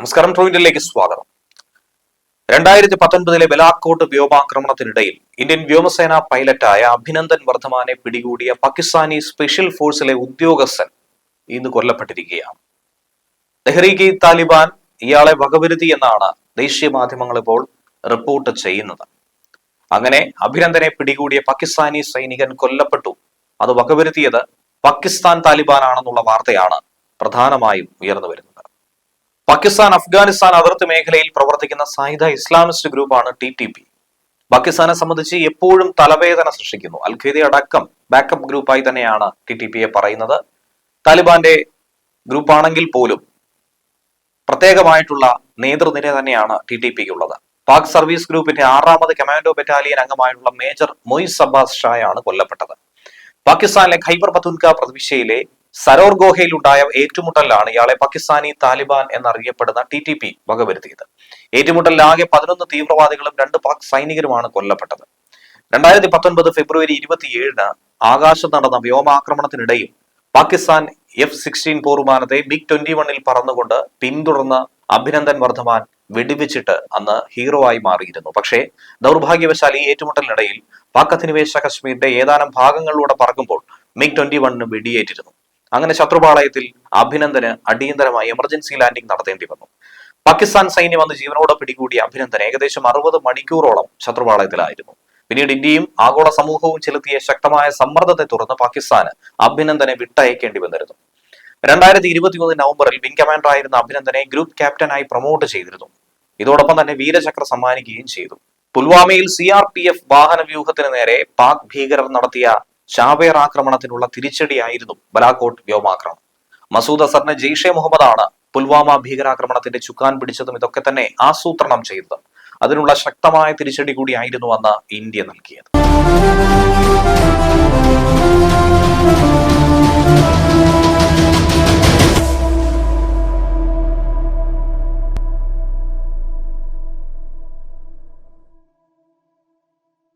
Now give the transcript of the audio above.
നമസ്കാരം ട്രോയിന്റിലേക്ക് സ്വാഗതം. രണ്ടായിരത്തി പത്തൊൻപതിലെ ബലാക്കോട്ട് വ്യോമാക്രമണത്തിനിടയിൽ ഇന്ത്യൻ വ്യോമസേന പൈലറ്റായ അഭിനന്ദൻ വർദ്ധമാനെ പിടികൂടിയ പാകിസ്ഥാനി സ്പെഷ്യൽ ഫോഴ്സിലെ ഉദ്യോഗസ്ഥൻ ഇന്ന് കൊല്ലപ്പെട്ടിരിക്കുകയാണ്. തെഹ്രീക്ക് താലിബാൻ ഇയാളെ വകവരുത്തി എന്നാണ് ദേശീയ മാധ്യമങ്ങൾ ഇപ്പോൾ റിപ്പോർട്ട് ചെയ്യുന്നത്. അങ്ങനെ അഭിനന്ദനെ പിടികൂടിയ പാകിസ്ഥാനി സൈനികൻ കൊല്ലപ്പെട്ടു. അത് വകവരുത്തിയത് പാകിസ്ഥാൻ താലിബാൻ ആണെന്നുള്ള വാർത്തയാണ് പ്രധാനമായും ഉയർന്നു വരുന്നത്. പാകിസ്ഥാൻ അഫ്ഗാനിസ്ഥാൻ അതിർത്തി മേഖലയിൽ പ്രവർത്തിക്കുന്ന സായുധ ഇസ്ലാമിസ്റ്റ് ഗ്രൂപ്പാണ് ടി ടി പി. പാകിസ്ഥാനെ സംബന്ധിച്ച് എപ്പോഴും തലവേദന സൃഷ്ടിക്കുന്നു. അൽ ഖൈദ അടക്കം ബാക്കപ്പ് ഗ്രൂപ്പായി തന്നെയാണ് ടി ടി പിയെ പറയുന്നത്. താലിബാന്റെ ഗ്രൂപ്പാണെങ്കിൽ പോലും പ്രത്യേകമായിട്ടുള്ള നേതൃനിര തന്നെയാണ് ടി ടി പിക്ക് ഉള്ളത്. പാക് സർവീസ് ഗ്രൂപ്പിന്റെ ആറാമത് കമാൻഡോ ബറ്റാലിയൻ അംഗമായിട്ടുള്ള മേജർ മൊയ്സ് അബ്ബാസ് ഷായാണ് കൊല്ലപ്പെട്ടത്. പാകിസ്ഥാനിലെ ഖൈബർ പത്തുൻക പ്രവിശ്യയിലെ സരോർ ഗോഹയിൽ ഉണ്ടായ ഏറ്റുമുട്ടലിലാണ് ഇയാളെ പാകിസ്ഥാനി താലിബാൻ എന്നറിയപ്പെടുന്ന ടി ടി പി വകവരുത്തിയത്. ഏറ്റുമുട്ടലിൽ ആകെ പതിനൊന്ന് തീവ്രവാദികളും രണ്ട് പാക് സൈനികരുമാണ് കൊല്ലപ്പെട്ടത്. രണ്ടായിരത്തി പത്തൊൻപത് ഫെബ്രുവരി ഇരുപത്തിയേഴിന് ആകാശത്ത് നടന്ന വ്യോമാക്രമണത്തിനിടയിൽ പാകിസ്ഥാൻ എഫ് സിക്സ്റ്റീൻ പോർവിമാനത്തെ മിഗ് ട്വന്റി വണ്ണിൽ പറന്നുകൊണ്ട് പിന്തുടർന്ന് അഭിനന്ദൻ വർദ്ധമാൻ വെടിവെച്ചിട്ട് അന്ന് ഹീറോ ആയി മാറിയിരുന്നു. പക്ഷേ ദൗർഭാഗ്യവശാൽ ഈ ഏറ്റുമുട്ടലിനിടയിൽ പാക് അധിനിവേശ കശ്മീരിന്റെ ഏതാനും ഭാഗങ്ങളിലൂടെ പറക്കുമ്പോൾ മിഗ് ട്വന്റി വണ്ണിന് വെടിയേറ്റിരുന്നു. അങ്ങനെ ശത്രുപാളയത്തിൽ അഭിനന്ദന് അടിയന്തരമായി എമർജൻസി ലാൻഡിംഗ് നടത്തേണ്ടി വന്നു. പാകിസ്ഥാൻ സൈന്യം അന്ന് ജീവനോടെ പിടികൂടിയ അഭിനന്ദൻ ഏകദേശം അറുപത് മണിക്കൂറോളം ശത്രുപാളയത്തിലായിരുന്നു. പിന്നീട് ഇന്ത്യയും ആഗോള സമൂഹവും ചെലുത്തിയ ശക്തമായ സമ്മർദ്ദത്തെ തുടർന്ന് പാകിസ്ഥാന് അഭിനന്ദനെ വിട്ടയക്കേണ്ടി വന്നിരുന്നു. രണ്ടായിരത്തി ഇരുപത്തിമൂന്ന് നവംബറിൽ വിംഗ് കമാൻഡറായിരുന്ന അഭിനന്ദനെ ഗ്രൂപ്പ് ക്യാപ്റ്റനായി പ്രൊമോട്ട് ചെയ്തിരുന്നു. ഇതോടൊപ്പം തന്നെ വീരചക്ര സമ്മാനിക്കുകയും ചെയ്തു. പുൽവാമയിൽ സി ആർ പി എഫ് വാഹന വ്യൂഹത്തിന് നേരെ പാക് ഭീകരർ നടത്തിയ ചാവേർ ആക്രമണത്തിനുള്ള തിരിച്ചടിയായിരുന്നു ബലാക്കോട്ട് വ്യോമാക്രമണം. മസൂദ് അസറിന് ജെയ്ഷെ മുഹമ്മദാണ് പുൽവാമ ഭീകരാക്രമണത്തിന്റെ ചുക്കാൻ പിടിച്ചതും ഇതൊക്കെ തന്നെ ആസൂത്രണം ചെയ്തത്. അതിനുള്ള ശക്തമായ തിരിച്ചടി കൂടിയായിരുന്നു അന്ന് ഇന്ത്യ നൽകിയത്.